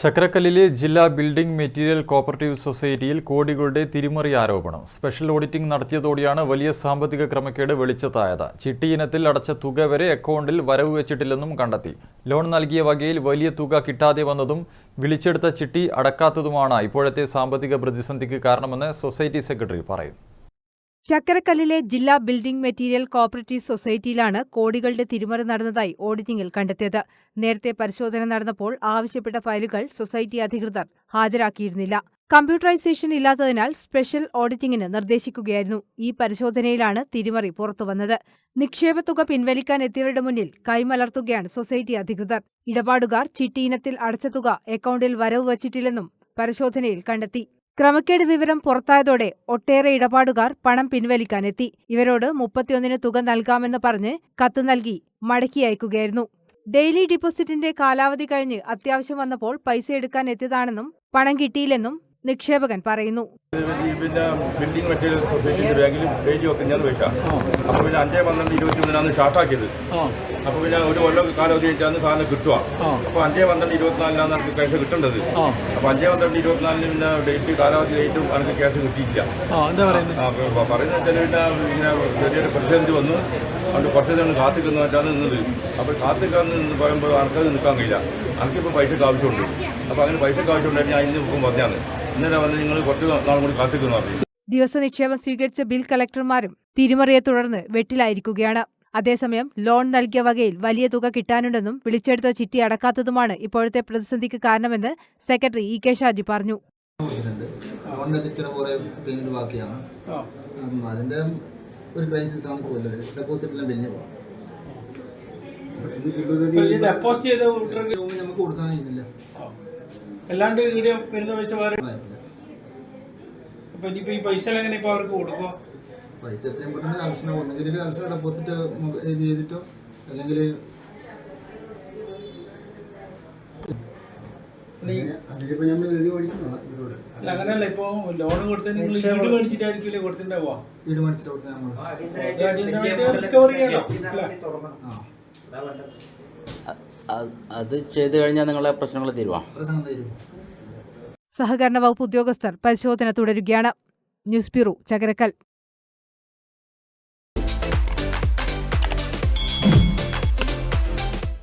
ചക്രക്കല്ലിലെ ജില്ലാ building material cooperative സൊസൈറ്റിയിൽ കോടികളുടെ തിരിമറി ആരോപണം. സ്പെഷ്യൽ ഓഡിറ്റിംഗ് നടത്തിയതോടെയാണ് വലിയ സാമ്പത്തിക ക്രമക്കേട് വെളിച്ചത്തായത്. ചിട്ടിയിനത്തിൽ അടച്ച തുക വരെ അക്കൗണ്ടിൽ വരവ് വെച്ചിട്ടില്ലെന്നും കണ്ടെത്തി. ലോൺ നൽകിയ വകയിൽ വലിയ തുക കിട്ടാതെ വന്നതും വിളിച്ചെടുത്ത ചിട്ടി അടക്കാത്തതുമാണ് ഇപ്പോഴത്തെ സാമ്പത്തിക പ്രതിസന്ധിക്ക് കാരണമെന്ന് സൊസൈറ്റി സെക്രട്ടറി പറയുന്നു. ചക്കരക്കല്ലിലെ ജില്ലാ ബിൽഡിംഗ് മെറ്റീരിയൽ കോഓപ്പറേറ്റീവ് സൊസൈറ്റിയിലാണ് കോടികളുടെ തിരിമറി നടന്നതായി ഓഡിറ്റിംഗിൽ കണ്ടെത്തിയത്. നേരത്തെ പരിശോധന നടന്നപ്പോൾ ആവശ്യപ്പെട്ട ഫയലുകൾ സൊസൈറ്റി അധികൃതർ ഹാജരാക്കിയിരുന്നില്ല. കമ്പ്യൂട്ടറൈസേഷൻ ഇല്ലാത്തതിനാൽ സ്പെഷ്യൽ ഓഡിറ്റിംഗിന് നിർദ്ദേശിക്കുകയായിരുന്നു. ഈ പരിശോധനയിലാണ് തിരിമറി പുറത്തുവന്നത്. നിക്ഷേപത്തുക പിൻവലിക്കാൻ എത്തിയവരുടെ മുന്നിൽ കൈമലർത്തുകയാണ് സൊസൈറ്റി അധികൃതർ. ഇടപാടുകാർ ചിട്ടി ഇനത്തിൽ അടച്ച തുക അക്കൗണ്ടിൽ വരവ് വച്ചിട്ടില്ലെന്നും പരിശോധനയിൽ കണ്ടെത്തി. ക്രമക്കേട് വിവരം പുറത്തായതോടെ ഒട്ടേറെ ഇടപാടുകാർ പണം പിൻവലിക്കാനെത്തി. ഇവരോട് മുപ്പത്തിയൊന്നിന് തുക നൽകാമെന്ന് പറഞ്ഞ് കത്ത് നൽകി മടക്കി അയക്കുകയായിരുന്നു. ഡെയിലി ഡിപ്പോസിറ്റിന്റെ കാലാവധി കഴിഞ്ഞ് അത്യാവശ്യം വന്നപ്പോൾ പൈസ എടുക്കാൻ എത്തിയതാണെന്നും പണം കിട്ടിയില്ലെന്നും നിക്ഷേപകൻ പറയുന്നു. പിന്നെ ബിൽഡിംഗ് മെറ്റീരിയൽ സൊസൈറ്റിയുടെ ബാങ്കിൽ പേജ് വെക്കുന്നതെന്ന് പൈസ അപ്പോൾ പിന്നെ അഞ്ചേ പന്ത്രണ്ട് ഇരുപത്തി മൂന്നിനാണ് സ്റ്റാർട്ടാക്കിയത് അപ്പോൾ പിന്നെ ഒരു കൊല്ലം കാലാവധി കഴിച്ചാണ് സാധനം കിട്ടുക. അപ്പോൾ അഞ്ചേ പന്ത്രണ്ട് ഇരുപത്തിനാലിനാണ് എനിക്ക് ക്യാഷ് കിട്ടേണ്ടത്. അപ്പോൾ അഞ്ചേ പന്ത്രണ്ട് ഇരുപത്തിനാലിന് പിന്നെ ഡേറ്റ് കാലാവധി ഡേറ്റും എനിക്ക് ക്യാഷ് കിട്ടിയില്ല എന്താ പറയുന്നത്? പറയുന്നത് വെച്ചാൽ പിന്നെ ഇങ്ങനെ ചെറിയൊരു പ്രതിസന്ധി വന്നു. അതുകൊണ്ട് കുറച്ച് നേരം കാത്തിക്കുന്ന വെച്ചാണ് നിന്നത്. അപ്പോൾ കാത്തിക്കാന്ന് നിന്ന് പറയുമ്പോൾ ആൾക്കത് നിൽക്കാൻ കഴിയില്ല. എനിക്കിപ്പോൾ പൈസക്ക് ആവശ്യമുണ്ട്. അപ്പോൾ അങ്ങനെ പൈസ ആവശ്യമുണ്ടായിട്ട് ഞാൻ ഇന്ന് ഇപ്പം പറഞ്ഞാണ് ഇന്നലെ വന്ന് നിങ്ങൾ കുറച്ച് നാളും കൂടി കാത്തിക്കുന്നു പറഞ്ഞു. ദിവസ നിക്ഷേപം സ്വീകരിച്ച ബിൽ കളക്ടർമാരും തിരിമറിയെ തുടർന്ന് വെട്ടിലായിരിക്കുകയാണ്. അതേസമയം ലോൺ നൽകിയ വകയിൽ വലിയ തുക കിട്ടാനുണ്ടെന്നും വിളിച്ചെടുത്ത ചിട്ടി അടക്കാത്തതുമാണ് ഇപ്പോഴത്തെ പ്രതിസന്ധിക്ക് കാരണമെന്ന് സെക്രട്ടറി ഇ കെ ഷാജി പറഞ്ഞു. ബാക്കിയാണ്. അതിന്റെ ഒരു ക്രൈസിസ് ആണ് ഉള്ളത് ഡെപ്പോസിറ്റ് എല്ലാം വലിഞ്ഞു പോകാം ഡെപ്പോസിറ്റ് നമുക്ക് കൊടുക്കാൻ കഴിയുന്നില്ല. അല്ലാണ്ട് ഇവിടെ വരുന്ന പൈസ വേറെ. അപ്പൊ ഇനിയിപ്പോ ഈ പൈസ എങ്ങനെ ഇപ്പൊ അവർക്ക് കൊടുക്കുക പൈസ എത്രയും പെട്ടെന്ന് ആവശ്യം ഒന്നെങ്കിൽ ആവശ്യം ഡെപ്പോസിറ്റ് ഇത് ചെയ്തിട്ടോ? അല്ലെങ്കിൽ അങ്ങനല്ല ഇപ്പൊ ലോൺ കൊടുത്ത നിങ്ങൾ ഈട് മേടിച്ചിട്ടായിരിക്കില്ലേ കൊടുത്തിട്ടുണ്ടാവുക? മേടിച്ചിട്ട് റിക്കവർ അത് ചെയ്തു കഴിഞ്ഞാൽ നിങ്ങളെ പ്രശ്നങ്ങൾ തീരുവാ. പ്രശ്നം തീരും. സഹകരണ വകുപ്പ് ഉദ്യോഗസ്ഥർ പരിശോധന തുടരുകയാണ്. News bureau Chakkarakkal.